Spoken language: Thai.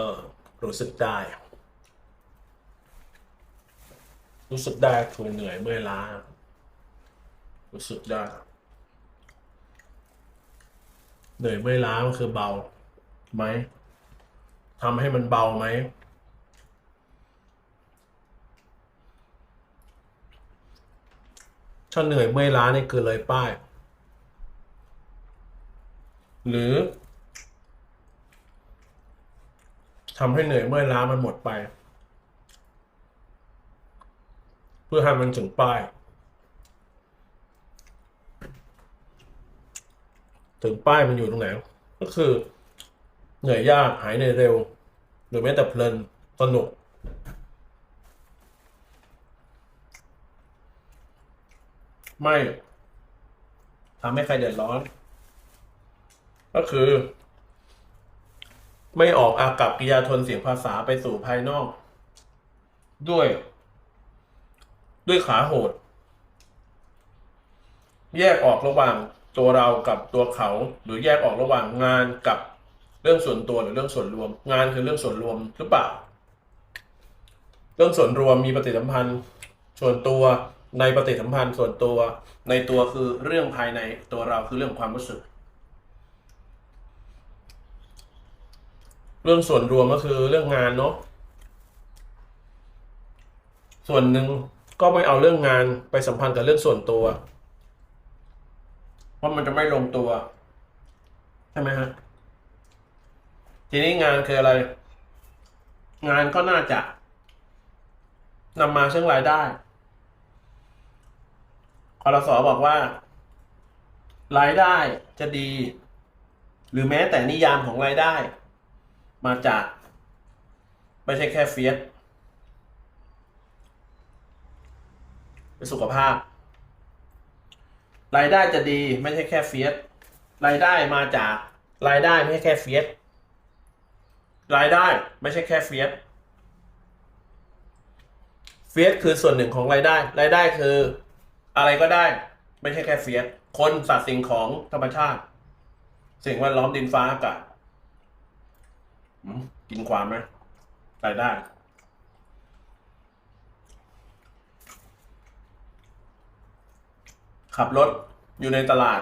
ก็รู้สึกได้ รู้สึกได้คือเหนื่อยเมื่อยล้า รู้สึกได้ เหนื่อยเมื่อยล้ามันคือเบาไหมทำให้มันเบาไหมถ้าเหนื่อยเมื่อยล้านี่คือเลยป้าย หรือ ทำให้เหนื่อยเมื่อยล้ามันหมดไป เพื่อให้มันถึงป้าย ถึงป้ายมันอยู่ตรงไหน ก็คือ เหนื่อยยากหายเหนื่อยเร็ว หรือแม้แต่เพลินสนุกไม่ทำให้ใครเดือดร้อน ก็คือ ไม่ออกอากับกิยาทนเสียงภาษาไปสู่ภายนอก ด้วย ด้วยขาโหด แยกออกระหว่างตัวเรากับตัวเขา หรือแยกออกระหว่างงานกับเรื่องส่วนตัวหรือเรื่องส่วนรวม งานคือเรื่องส่วนรวมหรือเปล่า เรื่องส่วนรวมมีปฏิสัมพันธ์ ส่วนตัวในปฏิสัมพันธ์ส่วนตัว ในตัวคือเรื่องภายในตัวเราคือเรื่องความรู้สึก เรื่องส่วนรวมก็คือเรื่องงานเนาะส่วนหนึ่งก็ไม่เอาเรื่องงานไปสัมพันธ์กับเรื่องส่วนตัวเพราะมันจะไม่ลงตัวใช่ไหมฮะทีนี้งานคืออะไร งานก็น่าจะนำมาซึ่งรายได้คอรสอบอกว่า รายได้จะดี หรือแม้แต่นิยามของรายได้ มาจาก ไม่ใช่แค่เฟียสเป็นสุขภาพ รายได้จะดีไม่ใช่แค่เฟียสรายได้มาจาก รายได้ไม่ใช่แค่เฟียสรายได้ไม่ใช่แค่เฟียสเฟียสคือส่วนหนึ่งของรายได้ รายได้คืออะไรก็ได้ ไม่ใช่แค่เฟียสคนสัตว์สิ่งของธรรมชาติ สิ่งแวดล้อมดินฟ้าอากาศ กินความไหมใส่ได้ ขับรถอยู่ในตลาด